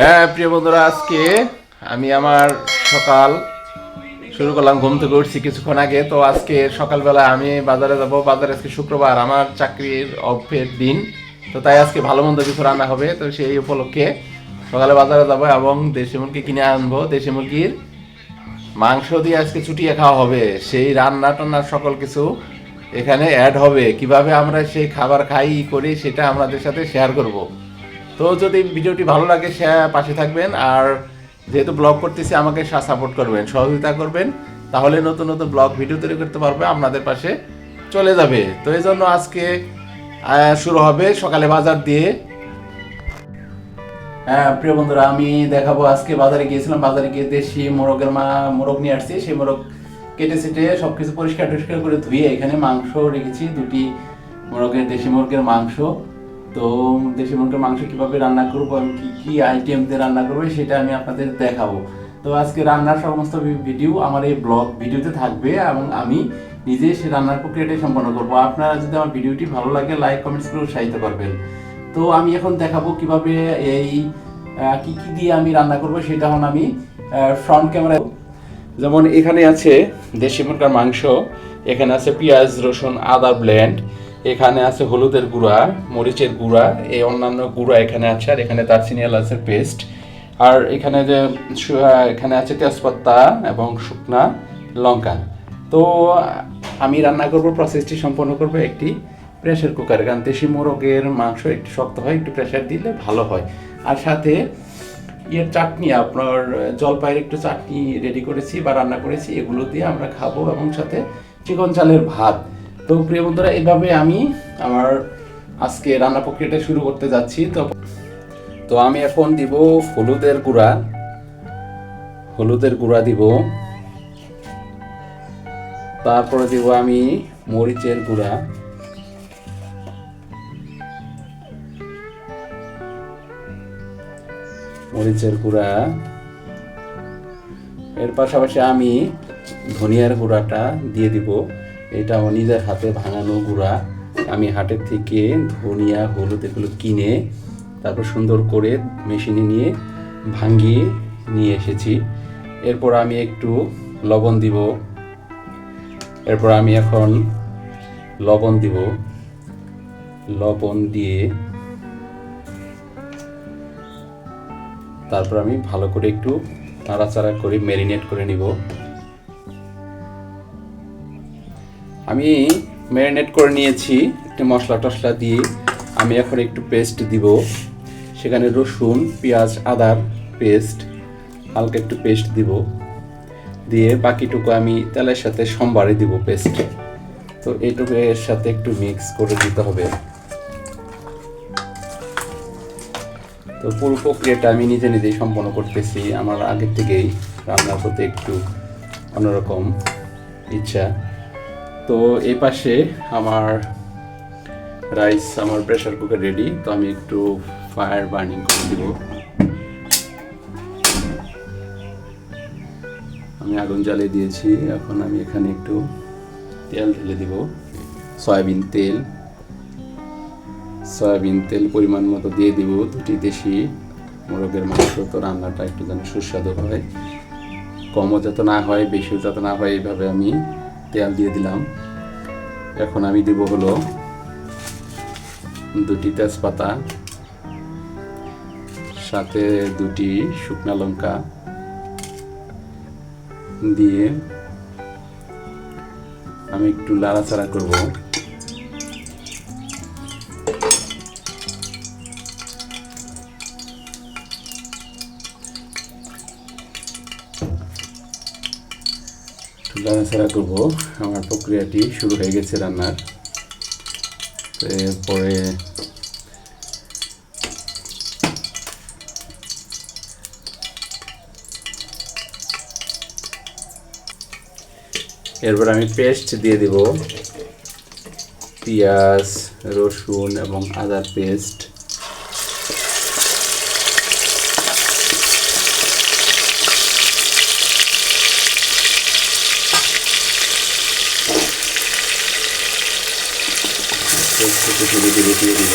হ্যাঁ প্রিয় বন্ধুরা, আজকে আমি আমার সকাল শুরু করলাম, ঘুম থেকে উঠছি কিছুক্ষণ আগে। তো আজকে সকালবেলা আমি বাজারে যাব। বাজারে আজকে শুক্রবার, আমার চাকরির অফের দিন। তো তাই আজকে ভালো মন্দ কিছু রান্না হবে। তো সেই উপলক্ষে সকালে বাজারে যাব এবং দেশি মুরগি কিনে আনব। দেশি মুরগির মাংস দিয়ে আজকে চুটিয়ে খাওয়া হবে। সেই রান্না টান্নার সকল কিছু এখানে অ্যাড হবে। কীভাবে আমরা সেই খাবার খাই করি, সেটা আমাদের সাথে শেয়ার করব। তো যদি ভিডিওটি ভালো লাগে, সে পাশে থাকবেন। আর যেহেতু ব্লগ করতেছি, আমাকে সাপোর্ট করবেন, সহযোগিতা করবেন, তাহলে নতুন নতুন ব্লগ ভিডিও তৈরি করতে পারবে, আপনাদের পাশে চলে যাবে। তো এই জন্য আজকে শুরু হবে সকালে বাজার দিয়ে। হ্যাঁ প্রিয় বন্ধুরা, আমি দেখাবো আজকে বাজারে গিয়েছিলাম। বাজারে গিয়ে দেশি মোরগের মা, মোরগ নিয়ে আসছি। সেই মোরগ কেটে সেটে সবকিছু পরিষ্কার টরিষ্কার করে ধুয়ে এখানে মাংস রেখেছি। দুটি মোরগের, দেশি মোরগের মাংস। তো দেশি মুরগের মাংস কীভাবে রান্না করব এবং কি কি আইটেম দিয়ে রান্না করব সেটা আমি আপনাদের দেখাবো। তো আজকে রান্নার সমস্ত ভিডিও আমার এই ব্লগ ভিডিওতে থাকবে এবং আমি নিজে সে রান্নার প্রক্রিয়াটাই সম্পন্ন করব। আপনারা যদি আমার ভিডিওটি ভালো লাগে লাইক কমেন্টস করে উৎসাহিত করবেন। তো আমি এখন দেখাবো কীভাবে এই কি কি দিয়ে আমি রান্না করব সেটা এখন আমি ফ্রন্ট ক্যামেরা যেমন এখানে আছে দেশি মুরগার মাংস, এখানে আছে পেঁয়াজ, রসুন, আদা ব্লেন্ড এখানে আছে হলুদের গুঁড়া, মরিচের গুঁড়া, এই অন্যান্য গুঁড়া এখানে আছে, আর এখানে দারচিনি এলাচের পেস্ট। আর এখানে যে এখানে আছে তেজপাতা এবং শুকনা লঙ্কা। তো, আমি রান্না করব প্রসেসটি সম্পন্ন করব একটি প্রেসার কুকারে কারণ দেশি মোরগের মাংস একটু শক্ত হয়, একটু প্রেশার দিলে ভালো হয়। আর সাথে ইয়ের চাটনি, আপনার জলপাইয়ের একটু চাটনি রেডি করেছি বা রান্না করেছি, এগুলো দিয়ে আমরা খাব এবং সাথে চিকন চালের ভাত। তো প্রিয় বন্ধুরা এইভাবে আমি আমার আজকে রান্না প্রক্রিয়াটা শুরু করতে যাচ্ছি। তো তো আমি এখন দিব হলুদের গুঁড়া। হলুদের গুঁড়া দিব। তারপরে দিব আমি মরিচের গুঁড়া। মরিচের গুঁড়া। এর পাশাপাশি আমি ধনিয়ার গুঁড়াটা দিয়ে দিব। এটা নিজের হাতে ভাঙানো গুঁড়া। আমি হাটের থেকে ধনিয়া, হলুদ এগুলো কিনে তারপর সুন্দর করে মেশিনে নিয়ে ভাঙিয়ে নিয়ে এসেছি। এরপর আমি একটু লবণ দিব। এরপর আমি এখন লবণ দিব। লবণ দিয়ে তারপর আমি ভালো করে একটু নাড়াচাড়া করে ম্যারিনেট করে নিব। আমি ম্যারিনেট করে নিয়েছি একটু মশলা টশলা দিয়ে। আমি এখন একটু পেস্ট দিব। সেখানে রসুন, পেঁয়াজ, আদার পেস্ট, হালকা একটু পেস্ট দিব। দিয়ে বাকিটুকু আমি তেলের সাথে সোমবারে দিব পেস্ট। তো এইটুকু এর সাথে একটু মিক্স করে দিতে হবে। তো পুরো প্রক্রিয়াটা আমি নিজে নিজেই সম্পন্ন করতেছি। আমার আগের থেকেই রান্নার প্রতি একটু অন্যরকম ইচ্ছা। তো এই পাশে আমার রাইস আমার প্রেশার কুকার রেডি তো আমি একটু ফায়ার বার্নিং করে দিব। আমি আগুন জ্বালিয়ে দিয়েছি, এখন আমি এখানে একটু তেল ঢেলে দিব। সয়াবিন তেল। সয়াবিন তেল পরিমাণ মতো দিয়ে দিব দুটি দেশি মোরগের মাংস। তো রান্নাটা একটু যেন সুস্বাদু হয়। কমও যাতে না হয়, বেশিও যাতে না হয়, এইভাবে আমি তেল দিয়ে দিলাম। এখন আমি দিব হলো দুটি তেজপাতা, সাথে দুটি শুকনা লঙ্কা দিয়ে আমি একটু লাড়াচাড়া করব। নাড়াচাড়া করব। আমার প্রক্রিয়াটি শুরু হয়ে গেছে রান্নার। এরপরে এরপর আমি পেস্ট দিয়ে দিব। পেঁয়াজ, রসুন এবং আদার পেস্ট। আমার কষা ধীরে ধীরে দিয়ে দিব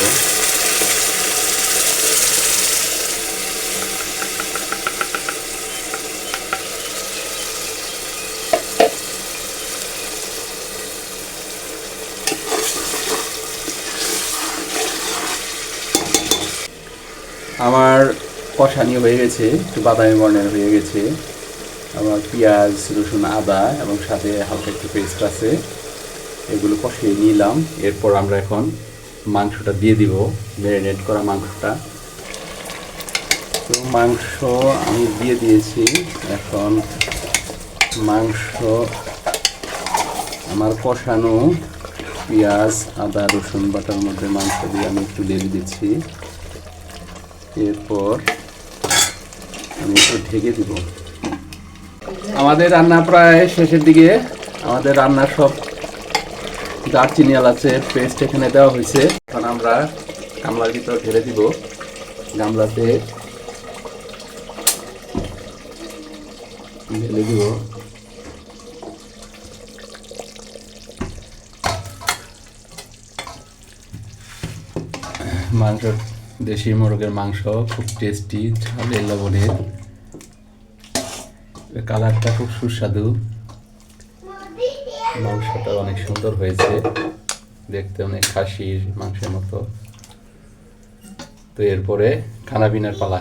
আমার হয়ে গেছে, একটু বাদামি বর্ণের হয়ে গেছে। আমার পেঁয়াজ, রসুন, আদা এবং সাথে হালকা একটু পেস্ট আছে। এগুলো কষিয়ে নিলাম। এরপর আমরা এখন মাংসটা দিয়ে দিব ম্যারিনেট করা মাংসটা। তো মাংস আমি দিয়ে দিয়েছি। এখন মাংস, আমার কষানো পেঁয়াজ, আদা, রসুন বাটার মধ্যে মাংস দিয়ে আমি একটু ঢেলে দিচ্ছি। এরপর আমি একটু ঢেকে দিব। আমাদের রান্না প্রায় শেষের দিকে। আমাদের রান্না সব দারচিনি এলাচের পেস্ট এখানে দেওয়া হয়েছে। এখন আমরা গামলার ভিতর ঢেলে দিব। গামলাতে ঢেলে দিব। মাংস, দেশি মোরগের মাংস, খুব টেস্টি ঝালে লবণের। কালারটা খুব সুস্বাদু। মাংসটা অনেক সুন্দর হয়েছে। দেখতে অনেক খাসির মাংসের মতো। তো এরপরে খানাপিনার পালা।